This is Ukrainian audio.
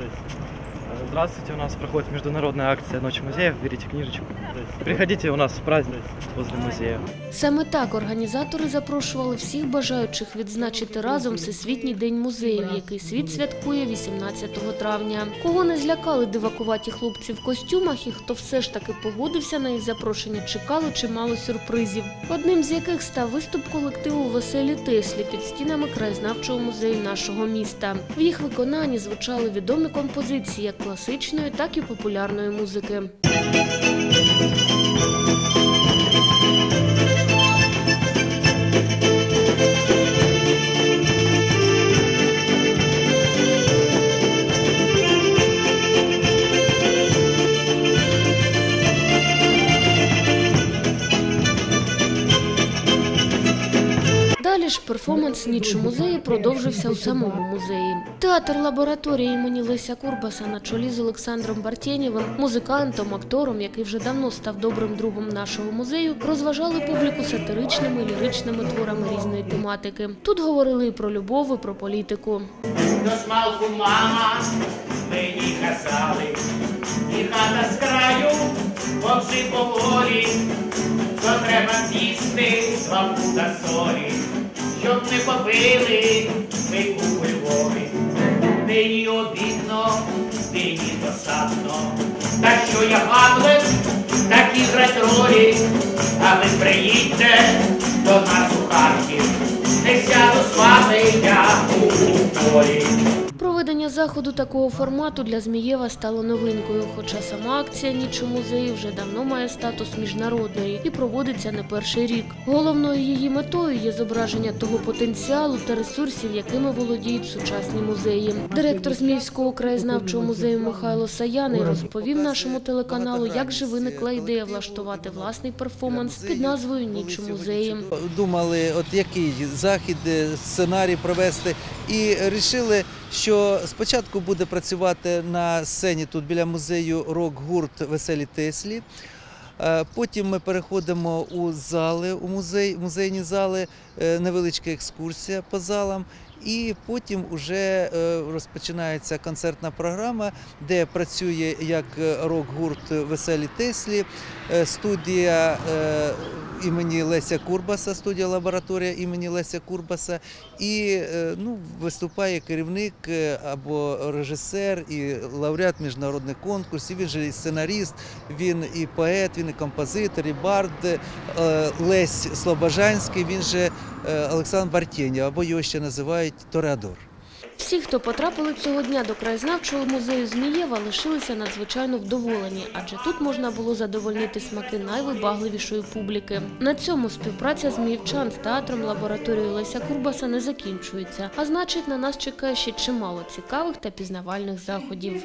this. Здравствуйте, у нас проходит международная акция «Ночь музеев». Берите книжечку. Приходите, у нас праздник возле музея. Саме так організатори запрошували всіх бажаючих відзначити разом Всесвітній день музеїв, який світ святкує 18 травня. Кого не злякали дивакуваті хлопці в костюмах, і хто все ж таки погодився на їх запрошення, чекало чимало сюрпризів. Одним з яких став виступ колективу Веселі Теслі під стінами краєзнавчого музею нашого міста. В їх виконанні звучали відомі композиції як класичної, так і популярної музики. Перформанс ніч у музеї продовжився у самому музеї. Театр лабораторії імені Леся Курбаса на чолі з Олександром Бартєнєвим, музикантом, актором, який вже давно став добрим другом нашого музею, розважали публіку сатиричними ліричними творами різної тематики. Тут говорили і про любов, і про політику. До смалку мама мені казали, і хата з краю повзи по волі, що треба з'їсти два пуда солі, щоб не побили ми. У Львові. Нині обідно, нині досадно, та що я Гамлет, так і грать ролі, а ви приїдьте до нас у Харків, заходу такого формату для Змієва стало новинкою, хоча сама акція ніч музеї вже давно має статус міжнародної і проводиться не перший рік. Головною її метою є зображення того потенціалу та ресурсів, якими володіють сучасні музеї. Директор Зміївського краєзнавчого музею Михайло Саяний розповів нашому телеканалу, як же виникла ідея влаштувати власний перформанс під назвою Ніч музеї. Думали, от який захід, е, сценарій провести, і вирішили, що спочатку буде працювати на сцені тут біля музею рок-гурт Веселі Теслі. Е, Потім ми переходимо у зали, у музей, музейні зали, е, невеличка екскурсія по залам. І потім вже е, розпочинається концертна програма, де працює як е, рок-гурт Веселі Теслі, е, студія імені Леся Курбаса, студія лабораторія імені Леся Курбаса. І ну, виступає керівник або режисер і лауреат міжнародних конкурсів. Він же і сценаріст, він і поет, він і композитор, і бард Лесь Слобожанський, він же Олександр Бартєнєв, або його ще називають Тореадор. Всі, хто потрапили цього дня до краєзнавчого музею Змієва, лишилися надзвичайно вдоволені, адже тут можна було задовольнити смаки найвибагливішої публіки. На цьому співпраця зміївчан з театром лабораторією Леся Курбаса не закінчується, а значить, на нас чекає ще чимало цікавих та пізнавальних заходів.